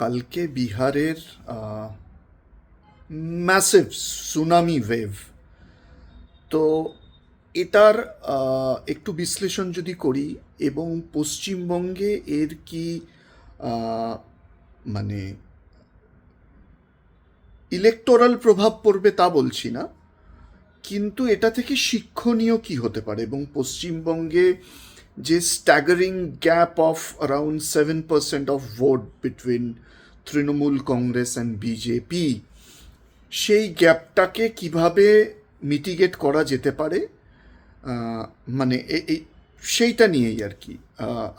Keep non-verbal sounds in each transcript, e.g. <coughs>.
কালকে বিহারের massive tsunami wave তো এটার একটু বিশ্লেষণ যদি করি এবং পশ্চিমবঙ্গে এর কি মানে ইলেকটোরাল প্রভাব পড়বে তা বলছি না, কিন্তু এটা থেকে শিক্ষণীয় কি হতে পারে? এবং পশ্চিমবঙ্গে যে staggering gap of around seven percent of vote between Trinamool Congress and BJP সেই গ্যাপটাকে কীভাবে মিটিগেট করা যেতে পারে? মানে এই সেইটা নিয়েই আর কি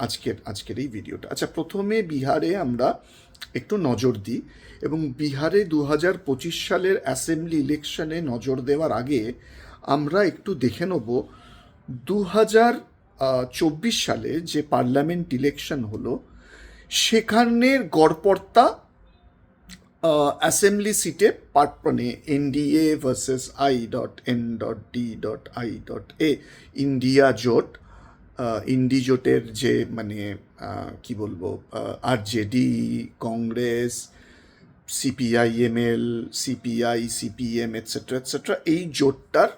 আজকের আজকের এই ভিডিওটা। আচ্ছা প্রথমে বিহারে আমরা একটু নজর দিই এবং বিহারে দু হাজার পঁচিশ সালের অ্যাসেম্বলি ইলেকশনে নজর দেওয়ার আগে আমরা একটু দেখে নেব দু হাজার চব্বিশ সালে যে পার্লামেন্ট ইলেকশন হলো সেখানের গড়পড়তা অ্যাসেম্বলি সিটে পার্ট মানে NDA versus I dot N dot D dot I dot A India জোট ইন্ডি জোটের যে মানে কি বলব RJD Congress CPIML CPI CPM etcetera etcetera এই জোটটার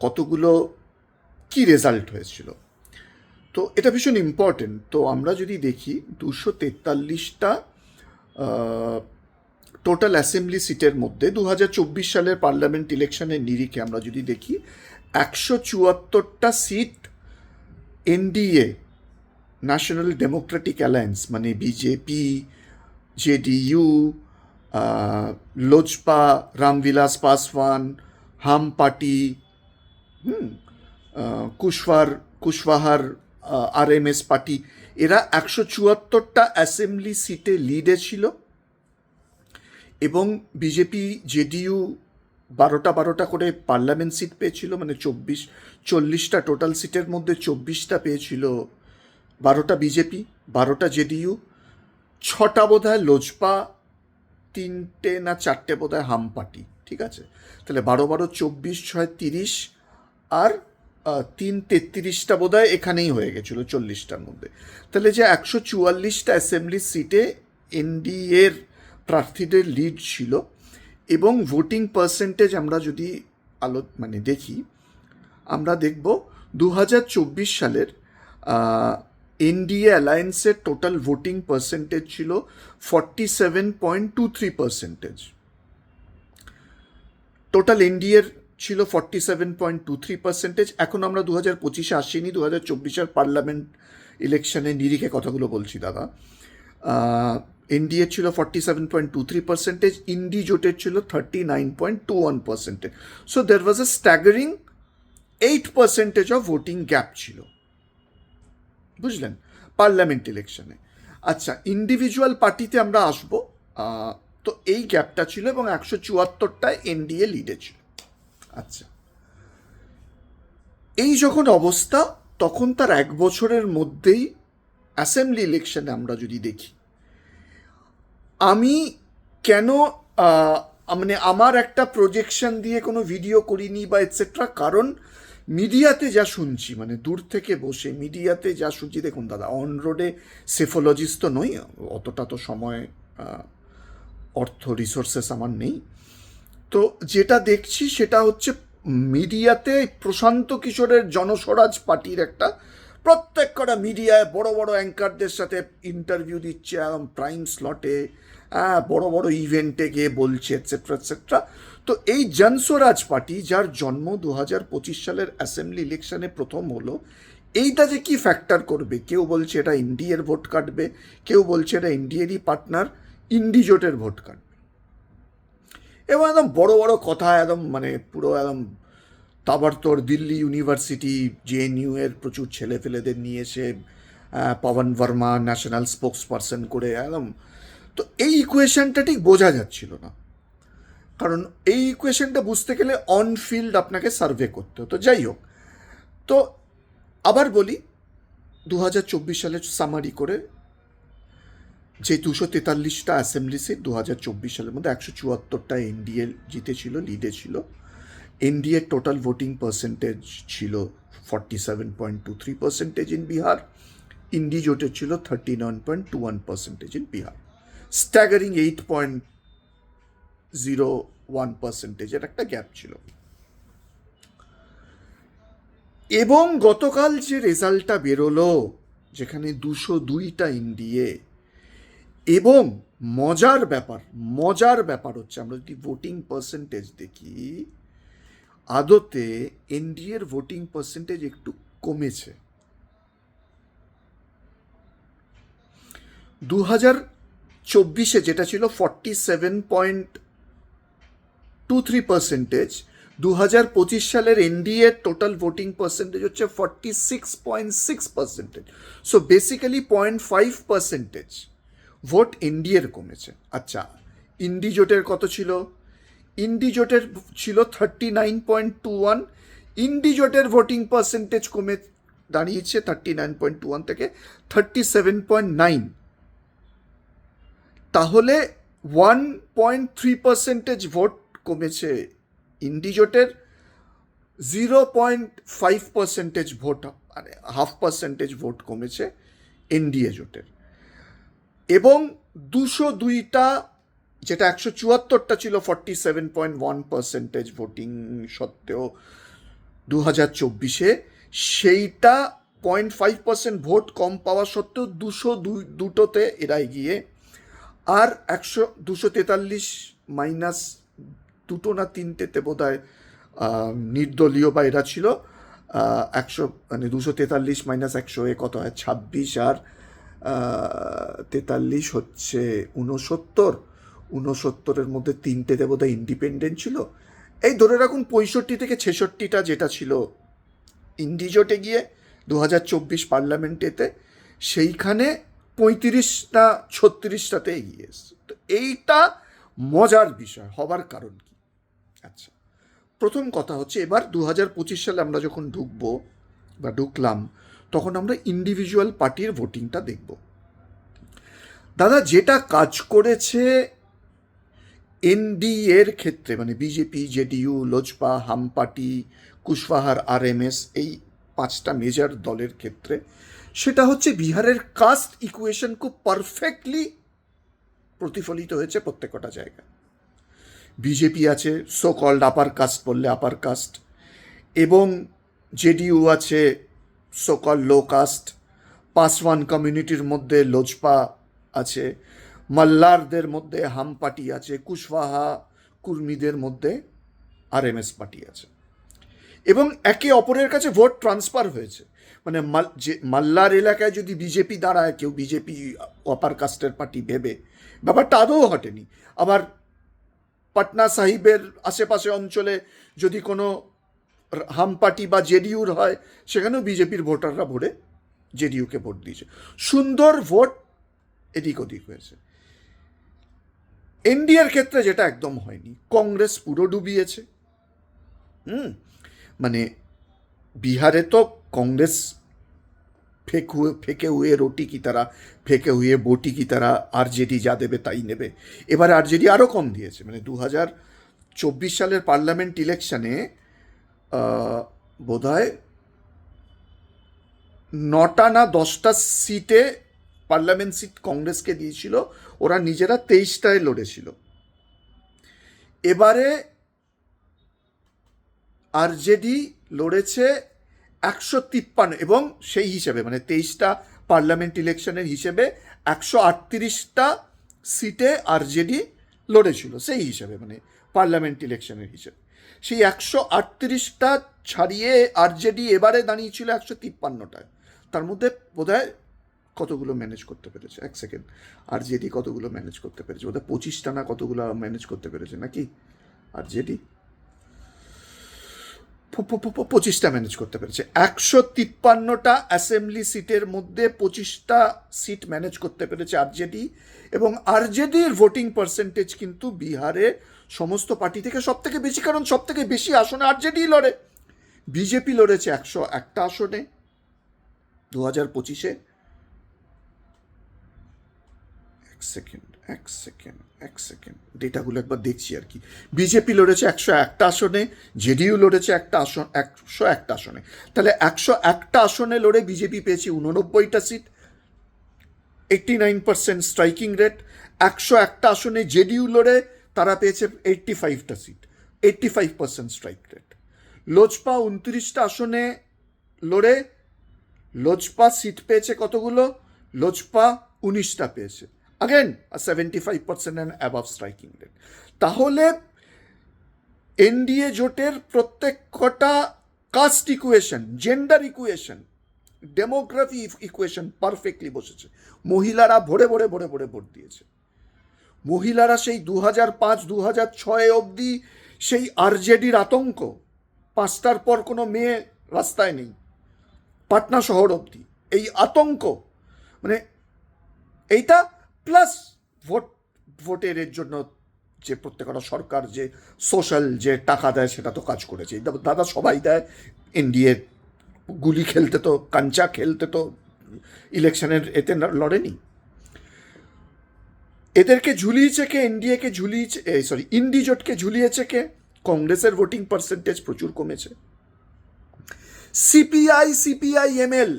কতগুলো কি রেজাল্ট হয়েছিল? তো এটা ভীষণ ইম্পর্টেন্ট তো আমরা যদি দেখি, দুশো তেতাল্লিশটা টোটাল অ্যাসেম্বলি সিটের মধ্যে দু সালের পার্লামেন্ট ইলেকশনের নিরিখে আমরা যদি দেখি, একশো চুয়াত্তরটা seat NDA national democratic alliance মানে BJP JDU Lojpa Ram Vilas Paswan Ham party hmm কুশওয়ার কুশওয়াহার আর এম এস পার্টি, এরা একশো চুয়াত্তরটা অ্যাসেম্বলি সিটে লিডে ছিল এবং বিজেপি জেডিইউ বারোটা বারোটা করে পার্লামেন্ট সিট পেয়েছিল মানে চব্বিশ, চল্লিশটা টোটাল সিটের মধ্যে চব্বিশটা পেয়েছিল বারোটা বিজেপি বারোটা জেডিইউ ছটা বোধ হয় লোজপা, তিনটে না চারটে বোধ হয় হাম পার্টি, ঠিক আছে? তাহলে বারো বারো, চব্বিশ, ছয়, তিরিশ আর তিন তেত্রিশটা বোধ হয় এখানেই হয়ে গেছিল, চল্লিশটার মধ্যে। তাহলে যে একশো চুয়াল্লিশটা অ্যাসেম্বলি সিটে এনডিএর প্রার্থীদের লিড ছিল এবং ভোটিং পার্সেন্টেজ আমরা যদি আলো মানে দেখি, আমরা দেখব দু হাজার চব্বিশ সালের এনডিএ অ্যালায়েন্সের টোটাল ভোটিং পার্সেন্টেজ ছিল forty seven point two three percentage total এনডিএর ছিল forty seven point two three percentage এখন আমরা দু হাজার পঁচিশে আসিনি দু হাজার চব্বিশের পার্লামেন্ট ইলেকশনের নিরিখে কথাগুলো বলছি, দাদা। এনডিএ ছিল forty seven point two three percentage Indi জোটের ছিল thirty nine point two one percentage so there was a staggering eight percentage of voting gap ছিল। বুঝলেন? পার্লামেন্ট ইলেকশনে। আচ্ছা ইন্ডিভিজুয়াল পার্টিতে আমরা আসব। তো এই গ্যাপটা ছিল এবং একশো চুয়াত্তরটায় এনডিএ লিডে ছিল। আচ্ছা। এই যখন অবস্থা, তখন তার এক বছরের মধ্যেই অ্যাসেম্বলি ইলেকশনে আমরা যদি দেখি, আমি কেন মানে আমার একটা প্রজেকশন দিয়ে কোনো ভিডিও করিনি বা এটসেট্রা কারণ মিডিয়াতে যা শুনছি মানে দূর থেকে বসে মিডিয়াতে যা শুনছি, দেখুন দাদা অন রোডে সেফোলজিস্ট তো নই, অতটা তো সময় অর্থ রিসোর্সেস আমার নেই তো যেটা দেখছি সেটা হচ্ছে মিডিয়াতে প্রশান্ত কিশোরের জনস্বরাজ পার্টির একটা প্রত্যেক কটা মিডিয়ায় বড় বড় অ্যাঙ্কারদের সাথে ইন্টারভিউ দিচ্ছে, একদম প্রাইম স্লটে হ্যাঁ বড় বড় ইভেন্টে গিয়ে বলছে এটসেট্রা এটসেট্রা তো এই জনস্বরাজ পার্টি, যার জন্ম দু পঁচিশ সালের অ্যাসেম্বলি ইলেকশনে প্রথম হলো, এইটা যে কি ফ্যাক্টর করবে? কেউ বলছে এটা ইন্ডিয়ার ভোট কাটবে, কেউ বলছে এটা ইন্ডিয়ারই পার্টনার ইন্ডিজোটের ভোট কাটবে। এবং একদম বড় বড় কথা, একদম মানে পুরো একদম তাবারতর দিল্লি ইউনিভার্সিটি জেএনইউ এর প্রচুর ছেলে ফেলেদের নিয়ে এসে Pawan Varma national spokesperson করে একদম। তো এই ইকুয়েশনটা ঠিক বোঝা যাচ্ছিল না। কারণ এই ইকুয়েশনটা বুঝতে গেলে অন ফিল্ড আপনাকে সার্ভে করতে হতো। যাই হোক, তো আবার বলি দু হাজার চব্বিশ সালে সামারি করে যে দুশো তেতাল্লিশটা অ্যাসেম্বলি সিট দু হাজার চব্বিশ সালের মধ্যে একশো চুয়াত্তরটা এনডিএ জিতেছিল লিডে ছিল। এনডিএ টোটাল ভোটিং পার্সেন্টেজ ছিল forty seven point two three percentage in Bihar Indi জোটের ছিল thirty nine point two one percentage in Bihar staggering eight point zero one পার্সেন্টেজের একটা গ্যাপ ছিল। এবং গতকাল যে রেজাল্টটা বেরোলো, যেখানে দুশো দুইটা ইন্ডিয়ে এবং মজার ব্যাপার মজার ব্যাপার হচ্ছে আমরা যদি ভোটিং পার্সেন্টেজ দেখি, আদতে এনডিএর ভোটিং পার্সেন্টেজ একটু কমেছে। দু হাজার চব্বিশে যেটা ছিল forty seven point two three percentage দু হাজার পঁচিশ সালের এনডিএ টোটাল ভোটিং পার্সেন্টেজ হচ্ছে forty six point six percentage so basically point five percentage vote এনডিএর কমেছে। আচ্ছা ইন্ডি জোটের কত ছিল? ইন্ডি জোটের ছিল thirty nine point two one Indi জোটের ভোটিং পার্সেন্টেজ কমে দাঁড়িয়েছে thirty nine point two one থেকে থার্টি সেভেন পয়েন্ট নাইন তাহলে one point three percentage vote কমেছে ইন্ডিজোটের zero point five percentage vote মানে হাফ পার্সেন্টেজ ভোট কমেছে এনডিএ জোটের। এবং দুশো দুইটা, যেটা একশো চুয়াত্তরটা ছিল forty seven point one percentage voting সত্ত্বেও দু হাজার চব্বিশে, সেইটা পয়েন্ট ফাইভ পার্সেন্ট ভোট কম পাওয়া সত্ত্বেও দুশো দুই, দুটোতে এরা এগিয়ে। আর একশো, দুশো তেতাল্লিশ মাইনাস দুটো না তিনটেতে বোধ হয় নির্দলীয় বা এরা ছিল একশো মানে দুশো তেতাল্লিশ মাইনাস একশো এ কত হয়? ছাব্বিশ আর তেতাল্লিশ হচ্ছে উনসত্তর উনসত্তরের মধ্যে তিনটে হয় ইন্ডিপেন্ডেন্ট ছিল। এই ধরে রাখুন পঁয়ষট্টি থেকে ছেষট্টিটা যেটা ছিল ইন্ডিজোটে গিয়ে দু হাজার চব্বিশ পার্লামেন্টেতে সেইখানে পঁয়ত্রিশ না ছত্রিশটাতে এগিয়ে এসছে। তো এইটা মজার বিষয়, হবার কারণ কি? আচ্ছা প্রথম কথা হচ্ছে এবার দু হাজার পঁচিশ সালে আমরা যখন ঢুকবো বা ঢুকলাম তখন আমরা ইন্ডিভিজুয়াল পার্টির ভোটিংটা দেখব। দাদা, যেটা কাজ করেছে এনডি এর ক্ষেত্রে মানে বিজেপি, জেডিইউ, লোজপা হাম পার্টি কুশওয়াহার, আরএমএস, এই পাঁচটা মেজর দলের ক্ষেত্রে, সেটা হচ্ছে বিহারের কাস্ট ইকুয়েশন খুব পারফেক্টলি প্রতিফলিত হয়েছে প্রত্যেকটা জায়গায়। বিজেপি আছে সো কল্ড আপার কাস্ট বললে আপার কাস্ট এবং জেডিইউ আছে so call low caste Paswan কমিউনিটির মধ্যে লোজপা আছে, মাল্লারদের মধ্যে হাম পার্টি আছে, কুশওয়াহা কুর্মীদের মধ্যে আরএমএস পার্টি আছে। এবং একে অপরের কাছে ভোট ট্রান্সফার হয়েছে। মানে যে মাল্লার এলাকায় যদি বিজেপি দাঁড়ায়, কেউ বিজেপি অপার কাস্টের পার্টি ভেবে, ব্যাপারটা আদৌ ঘটেনি। আবার পাটনা সাহিবের আশেপাশে অঞ্চলে যদি কোনো হাম পার্টি বা জেডিউর হয়, সেখানেও বিজেপির ভোটাররা ভোটে জেডিউকে ভোট দিয়েছে। সুন্দর ভোট এদিক ওদিক হয়েছে। এনডিএর ক্ষেত্রে যেটা একদম হয়নি। কংগ্রেস পুরো ডুবিয়েছে। হুম? মানে বিহারে তো কংগ্রেস ফেক হুয়ে ফেঁকে হুয়ে রোটি কি তারা, ফেঁকে হুয়ে বটি কি তারা, আরজেডি যা দেবে তাই নেবে। এবার আরজেডি আরও কম দিয়েছে। মানে দু হাজার চব্বিশ সালের পার্লামেন্ট ইলেকশানে বোধ হয় নটা না দশটা সিটে পার্লামেন্ট সিট কংগ্রেসকে দিয়েছিল। ওরা নিজেরা তেইশটায় লড়েছিল। এবারে আরজেডি লড়েছে একশো তিপ্পান্ন এবং সেই হিসেবে মানে তেইশটা পার্লামেন্ট ইলেকশনের হিসেবে একশো আটত্রিশটা সিটে আরজেডি লড়েছিল, সেই হিসাবে মানে পার্লামেন্ট ইলেকশনের হিসেবে। সেই একশো আটত্রিশটা ছাড়িয়ে আরজেডি এবারে দাঁড়িয়েছিল একশো তিপ্পান্নটায় তার মধ্যে বোধহয় কতগুলো ম্যানেজ করতে পেরেছে? এক সেকেন্ড আর জেডি কতগুলো ম্যানেজ করতে পেরেছে? বোধহয় পঁচিশটা না কতগুলো ম্যানেজ করতে পেরেছে নাকি? প- প- পঁচিশটা ম্যানেজ করতে পেরেছে। একশো তিপ্পান্নটা অ্যাসেম্বলি সিটের মধ্যে পঁচিশটা সিট ম্যানেজ করতে পেরেছে আরজেডি এবং আরজেডির ভোটিং পার্সেন্টেজ কিন্তু বিহারে সমস্ত পার্টি থেকে সব থেকে বেশি, কারণ সব থেকে বেশি আসনে আরজেডি লড়ে। বিজেপি লড়েছে একশো একটা আসনে। দু হাজার পঁচিশে এক সেকেন্ড এক সেকেন্ড এক সেকেন্ড ডেটাগুলো একবার দেখছি আর কি। বিজেপি লড়েছে একশো একটা আসনে, জেডিইউ লড়েছে একটা আসন, একশো একটা আসনে। তাহলে একশো একটা আসনে লড়ে বিজেপি পেয়েছে উননব্বইটা seat eighty nine percent striking rate একশো একটা আসনে জেডিইউ লড়ে তারা পেয়েছে eighty ফাইভটা seat eighty five percent strike rate Lojpa উনত্রিশটা আসনে লড়ে, লোজপা সিট পেয়েছে কতগুলো? লোজপা উনিশটা পেয়েছে। Again seventy five percent and above striking rate তাহলে এনডিএ জোটের প্রত্যেক কটা caste equation gender equation demography equation perfectly বসেছে। মহিলারা ভরে ভরে ভরে ভরে ভোট দিয়েছে। মহিলারা সেই দু হাজার পাঁচ দু হাজার ছয় অবধি সেই আরজেডির আতঙ্ক। পাঁচটার পর কোনো মেয়ে রাস্তায় নেই। পাটনা শহর অবধি। এই আতঙ্ক মানে এইটা প্লাস ভোট ভোটের এর জন্য যে প্রত্যেকটা সরকার যে সোশ্যাল যে টাকা দেয়, সেটা তো কাজ করেছে। দাদা সবাই দেয় এনডিএ গুলি খেলতে তো, কাঞ্চা খেলতে তো ইলেকশনের এতে লড়েনি। এদেরকে ঝুলিয়েছে কে? এনডিএকে ঝুলিয়েছে সরি ইন্ডিজোটকে ঝুলিয়েছে কে? কংগ্রেসের ভোটিং পার্সেন্টেজ প্রচুর কমেছে। সিপিআই সিপিআই এমএল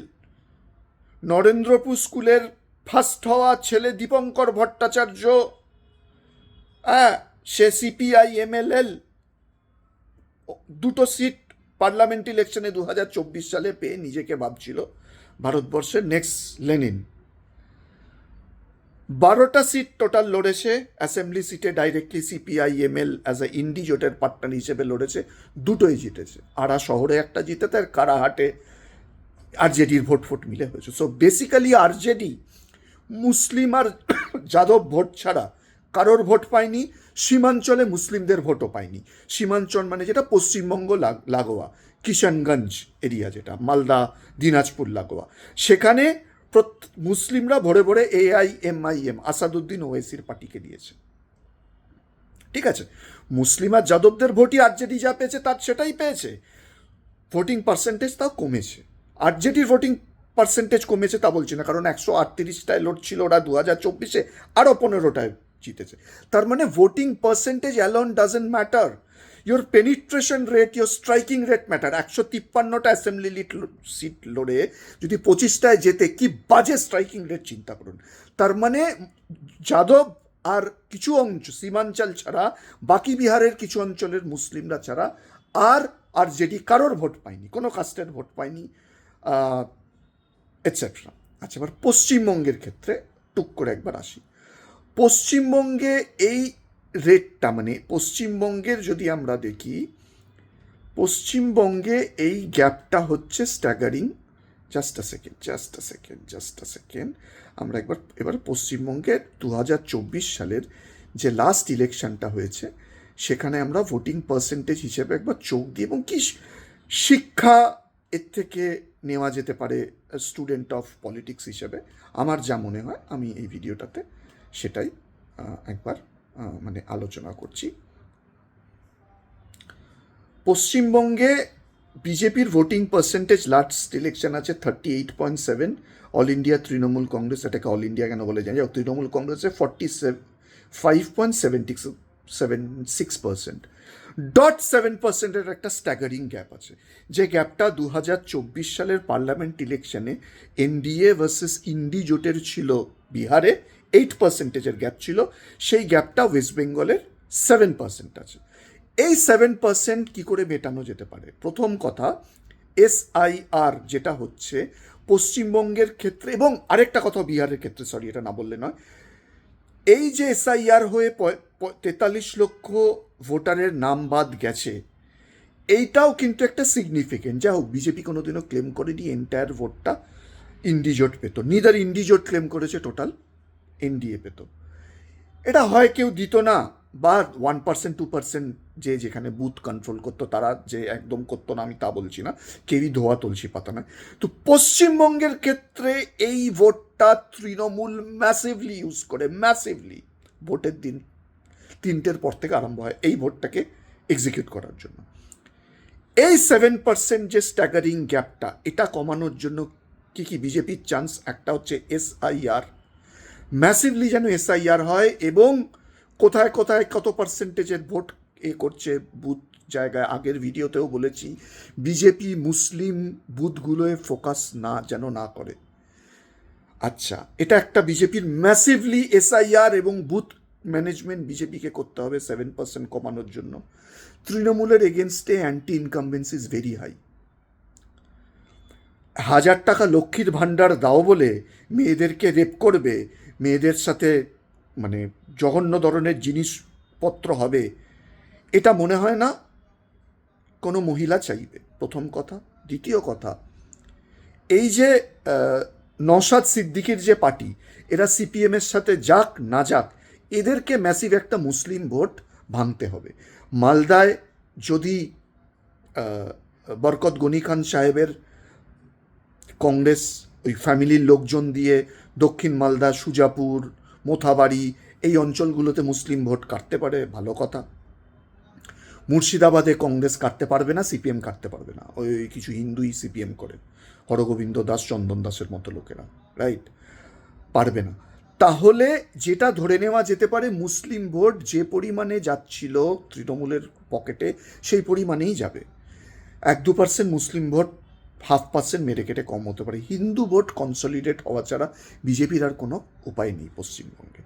নরেন্দ্রপুর স্কুলের ফার্স্ট হওয়া ছেলে দীপঙ্কর ভট্টাচার্য হ্যাঁ সে সিপিআই এমএলএল দুটো সিট পার্লামেন্ট ইলেকশনে দু সালে পেয়ে নিজেকে ভাবছিল ভারতবর্ষের নেক্সট লেনিন বারোটা সিট টোটাল লড়েছে অ্যাসেম্বলি সিটে directly CPI ML as a Indi জোটের পার্টনার হিসেবে লড়েছে, দুটোই জিতেছে। আড়া শহরে একটা জিতেছে আর কারাহাটে আরজেডির ভোট ফোট মিলে হয়েছে। সো বেসিক্যালি আরজেডি মুসলিম আর <coughs> যাদব ভোট ছাড়া কারোর ভোট পায়নি, সীমাঞ্চলে মুসলিমদের ভোটও পায়নি। সীমাঞ্চল মানে যেটা পশ্চিমবঙ্গ লাগোয়া, কিষানগঞ্জ এরিয়া যেটা, মালদা, দিনাজপুর, লাগোয়া। সেখানে মুসলিমরা ভরে ভরে এআই এমআইএম আসাদুদ্দিন ওয়েসির পার্টিকে দিয়েছে। ঠিক আছে? মুসলিম আর যাদবদের ভোটই আরজেডি যা পেয়েছে, তার সেটাই পেয়েছে। ভোটিং পার্সেন্টেজ তাও কমেছে। আরজেডির ভোটিং পার্সেন্টেজ কমেছে তা বলছি না, কারণ একশো আটত্রিশটায় লড়ছিল ওরা দু হাজার চব্বিশে, আরও পনেরোটায় জিতেছে। তার মানে voting percentage alone doesn't matter your penetration rate your striking rate matter একশো তিপ্পান্নটা অ্যাসেম্বলি লিট সিট লড়ে যদি পঁচিশটায় যেতে কি বাজে স্ট্রাইকিং রেট চিন্তা করুন। তার মানে যাদব আর কিছু অংশ, সীমাঞ্চল ছাড়া, বাকি বিহারের কিছু অঞ্চলের মুসলিমরা ছাড়া, আর আর যেটি কারোর ভোট পায়নি, কোনো কাস্টের ভোট পায়নি। এটসেট্রা আচ্ছা এবার পশ্চিমবঙ্গের ক্ষেত্রে টুক করে একবার আসি। পশ্চিমবঙ্গে এই রেটটা মানে পশ্চিমবঙ্গের যদি আমরা দেখি, পশ্চিমবঙ্গে এই গ্যাপটা হচ্ছে staggering just a second just a second just a second আমরা একবার, এবার পশ্চিমবঙ্গের দু হাজার চব্বিশ সালের যে লাস্ট ইলেকশনটা হয়েছে, সেখানে আমরা ভোটিং পার্সেন্টেজ হিসেবে একবার চোখ দিই এবং কি শিক্ষা এর থেকে নেওয়া যেতে পারে স্টুডেন্ট অফ পলিটিক্স হিসেবে। আমার যা মনে হয়, আমি এই ভিডিওটাতে সেটাই একবার মানে আলোচনা করছি। পশ্চিমবঙ্গে বিজেপির ভোটিং পার্সেন্টেজ লাস্ট ইলেকশন আছে thirty eight point seven all India Trinamool Congress এটাকে অল ইন্ডিয়া কেন বলে জানি? তৃণমূল কংগ্রেসে forty five point seventy seven six percent dot seven পার্সেন্টের একটা স্ট্যাগারিং গ্যাপ আছে। যে গ্যাপটা দু চব্বিশ সালের পার্লামেন্ট ইলেকশনে এনডিএ ভার্সেস ইন্ডি জোটের ছিল বিহারে এইট পার্সেন্টেজের গ্যাপ ছিল। সেই গ্যাপটা ওয়েস্ট বেঙ্গলের সেভেন পার্সেন্ট আছে। এই সেভেন পার্সেন্ট কী করে মেটানো যেতে পারে? প্রথম কথা এসআইআর যেটা হচ্ছে পশ্চিমবঙ্গের ক্ষেত্রে এবং আরেকটা কথা বিহারের ক্ষেত্রে সরি এটা না বললে নয় এই যে এসআইআর হয়ে তেতাল্লিশ লক্ষ ভোটারের নাম বাদ গেছে, এইটাও কিন্তু একটা সিগনিফিকেন্ট যা হোক, বিজেপি কোনোদিনও ক্লেম করেনি এন্টায়ার ভোটটা ইন্ডিজোট পেত। নিদার ইন্ডিজোট ক্লেম করেছে টোটাল এনডিএ পেত। এটা হয় কেউ দিত না, বা ওয়ান পার্সেন্ট টু পার্সেন্ট যে যেখানে বুথ কন্ট্রোল করতো, তারা যে একদম করতো না, আমি তা বলছি না। কেউই ধোয়া তুলসী পাতা নয়। তো পশ্চিমবঙ্গের ক্ষেত্রে এই ভোটটা তৃণমূল ম্যাসিভলি ইউজ করে ম্যাসিভলি ভোটের দিন, তিনটের পর থেকে আরম্ভ হয় এই ভোটটাকে এক্সিকিউট করার জন্য। এই সেভেন পার্সেন্ট যে স্ট্যাগারিং গ্যাপটা এটা কমানোর জন্য কি কি বিজেপির চান্স একটা হচ্ছে এসআইআর ম্যাসিভলি যেন এসআইআর হয় এবং কোথায় কোথায় কত পার্সেন্টেজের ভোট এ করছে বুথ জায়গায়, আগের ভিডিওতেও বলেছি, বিজেপি মুসলিম বুথগুলোয় ফোকাস না, যেন না করে। আচ্ছা এটা একটা বিজেপির ম্যাসিভলি এসআইআর এবং বুথ ম্যানেজমেন্ট বিজেপিকে করতে হবে সেভেন পার্সেন্ট কমানোর জন্য। তৃণমূলের এগেনস্টে anti incumbency is very high হাজার টাকা লক্ষ্মীর ভাণ্ডার দাও বলে মেয়েদেরকে রেপ করবে, মেয়েদের সাথে মানে জঘন্য ধরনের জিনিসপত্র হবে এটা মনে হয় না কোনো মহিলা চাইবে, প্রথম কথা। দ্বিতীয় কথা, এই যে নওশাদ সিদ্দিকির যে পার্টি, এরা সিপিএমের সাথে যাক, না যাক, এদেরকে ম্যাসিভ একটা মুসলিম ভোট ভাঙতে হবে। মালদায় যদি বরকত গনি খান সাহেবের কংগ্রেস, ওই ফ্যামিলির লোকজন দিয়ে দক্ষিণ মালদা, সুজাপুর, মোথাবাড়ি, এই অঞ্চলগুলোতে মুসলিম ভোট কাটতে পারে, ভালো কথা। মুর্শিদাবাদে কংগ্রেস কাটতে পারবে না, সিপিএম কাটতে পারবে না। ওই কিছু হিন্দুই সিপিএম করে, হরগোবিন্দ দাস, চন্দন দাসের মতো লোকেরা রাইট পারবে না। তাহলে যেটা ধরে নেওয়া যেতে পারে, মুসলিম ভোট যে পরিমাণে যাচ্ছিল তৃণমূলের পকেটে, সেই পরিমাণেই যাবে। এক দু পার্সেন্ট মুসলিম ভোট হাফ পার্সেন্ট মেরে কেটে কম হতে পারে। হিন্দু ভোট কনসলিডেট হওয়া ছাড়া বিজেপির আর কোনো উপায় নেই পশ্চিমবঙ্গে।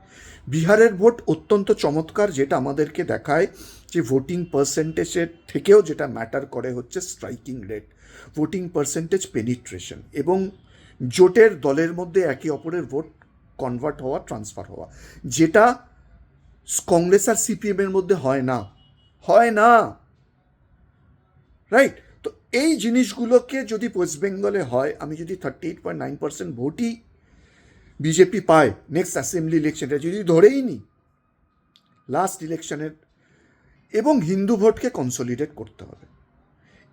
বিহারের ভোট অত্যন্ত চমৎকার, যেটা আমাদেরকে দেখায় যে ভোটিং পার্সেন্টেজের থেকেও যেটা ম্যাটার করে হচ্ছে striking rate voting percentage penetration এবং জোটের দলের মধ্যে একে অপরের ভোট কনভার্ট হওয়া ট্রান্সফার হওয়া, যেটা কংগ্রেস আর সিপিএমের মধ্যে হয় না। হয় না। রাইট এই জিনিসগুলোকে যদি ওয়েস্ট বেঙ্গলে হয়, আমি যদি thirty eight point nine percent ভোটই BJP পায় নেক্সট অ্যাসেম্বলি ইলেকশনটা যদি ধরেই নি লাস্ট ইলেকশনের এবং হিন্দু ভোটকে কনসলিডেট করতে হবে,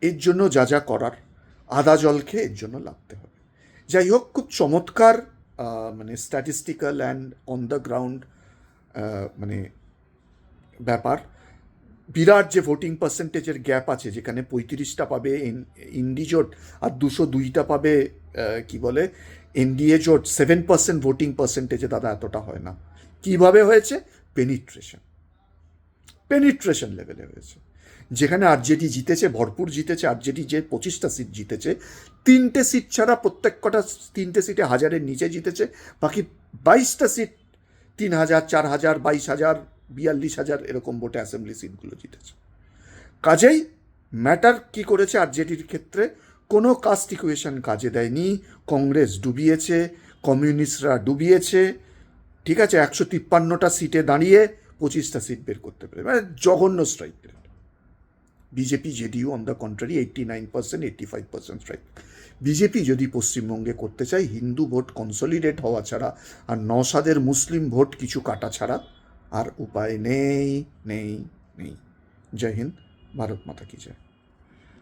এর জন্য যা যা করার, আদা জল খেয়ে এর জন্য লাগতে হবে। যাই হোক, খুব চমৎকার মানে statistical and on the ground মানে ব্যাপার। বিরাট যে ভোটিং পার্সেন্টেজের গ্যাপ আছে, যেখানে পঁয়ত্রিশটা পাবে ইন্ডি জোট আর দুশো দুইটা পাবে কি বলে এনডিএ জোট সেভেন পার্সেন্ট ভোটিং পার্সেন্টেজে দাদা এতটা হয় না। কীভাবে হয়েছে? পেনিট্রেশন পেনিট্রেশন লেভেলে হয়েছে। যেখানে আরজেডি জিতেছে, ভরপুর জিতেছে আরজেডি যে পঁচিশটা সিট জিতেছে, তিনটে সিট ছাড়া প্রত্যেক কটা তিনটে সিটে হাজারের নিচে জিতেছে, বাকি বাইশটা সিট তিন হাজার, চার হাজার, বাইশ হাজার বিয়াল্লিশ হাজার এরকম ভোটে অ্যাসেম্বলি সিটগুলো জিতেছে। কাজেই ম্যাটার কি করেছে আরজেডির ক্ষেত্রে? কোনো কাস্ট ইকুয়েশন কাজে দেয়নি, কংগ্রেস ডুবিয়েছে কমিউনিস্টরা ডুবিয়েছে, ঠিক আছে, একশো তিপ্পান্নটা সিটে দাঁড়িয়ে পঁচিশটা সিট বের করতে পারে মানে জঘন্য strike rate BJP JDU on the contrary eighty nine percent eighty five percent strike BJP যদি পশ্চিমবঙ্গে করতে চায়, হিন্দু ভোট কনসলিডেট হওয়া ছাড়া আর নসাদের মুসলিম ভোট কিছু কাটা ছাড়া আর উপায় নেই নেই নেই। জয় হিন্দ ভারত মাতা কি জয়।